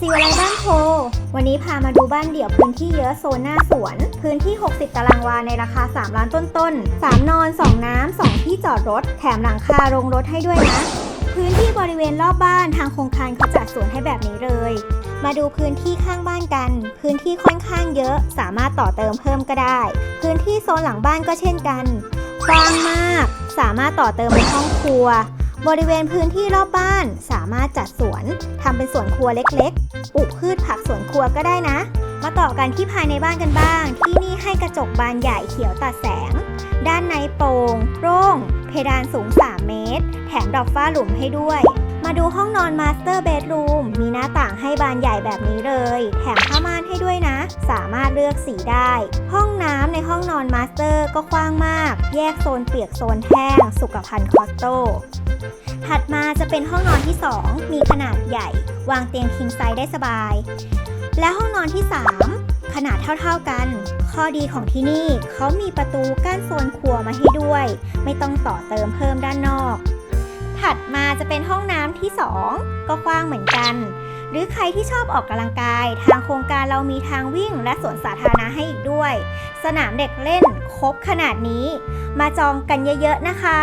สิวไลบ้านโพวันนี้พามาดูบ้านเดี่ยวพื้นที่เยอะโซนหน้าสวน พื้นที่ 60 ตารางวาในราคา 3 ล้านต้นๆ 3 นอน 2 น้ำ 2 ที่จอดรถ แถมหลังคาโรงรถให้ด้วยนะ พื้นที่บริเวณรอบบ้านทางโครงการเขาจัดสวนให้แบบนี้เลย มาดูพื้นที่ข้างบ้านกัน พื้นที่ค่อนข้างเยอะ สามารถต่อเติมเพิ่มก็ได้ พื้นที่โซนหลังบ้านก็เช่นกันกว้างมาก สามารถต่อเติมเป็นห้องครัว บริเวณพื้นที่รอบบ้านสามารถจัดสวน เป็นสวนครัวเล็กๆ ปลูกพืชผักสวนครัวก็ได้นะ มาต่อกันที่ภายในบ้านกันบ้าง ที่นี่ให้กระจกบานใหญ่เขียวตัดแสง ด้านในโปร่งโล่ง เพดานสูง 3 เมตร แถมดอกฟ้าหลุมให้ด้วย มาดูห้องนอนมาสเตอร์เบดรูมมีหน้าต่างให้บานใหญ่แบบนี้เลย แถมผ้าม่ ลือกสีได้ ห้องน้ำในห้องนอนมาสเตอร์ก็กว้างมาก แยกโซนเปียกโซนแห้ง สุขภัณฑ์คอสโต ถัดมาจะเป็นห้องนอนที่ 2 มีขนาดใหญ่ วางเตียงคิงไซส์ได้สบาย และห้องนอนที่ 3 ขนาดเท่าๆกัน ข้อดีของที่นี่เขามีประตูกั้นโซนครัวมาให้ด้วย ไม่ต้องต่อเติมเพิ่มด้านนอก ถัดมาจะเป็นห้องน้ำที่ 2 ก็กว้างเหมือนกัน หรือใครที่ชอบออกกำลังกาย ทางโครงการเรามีทางวิ่ง และสวนสาธารณะให้อีกด้วย สนามเด็กเล่นครบขนาดนี้ มาจองกันเยอะๆนะคะ